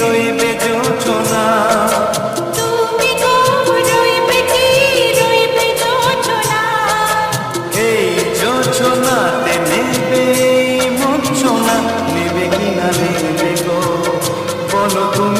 রইবে যোচনা এই যোচনাতে নেবে মোচনা নেবে কিনা নেবে গো বলো তুমি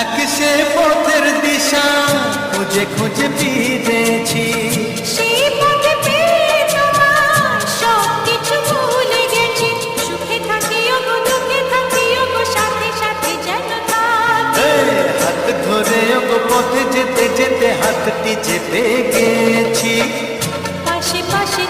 এক সে পথের দিশা খুঁজে খুঁজে ফিরেছি ধরে পথে যেতে যেতে হাতটি যেতে গেছি। পাশে পাশে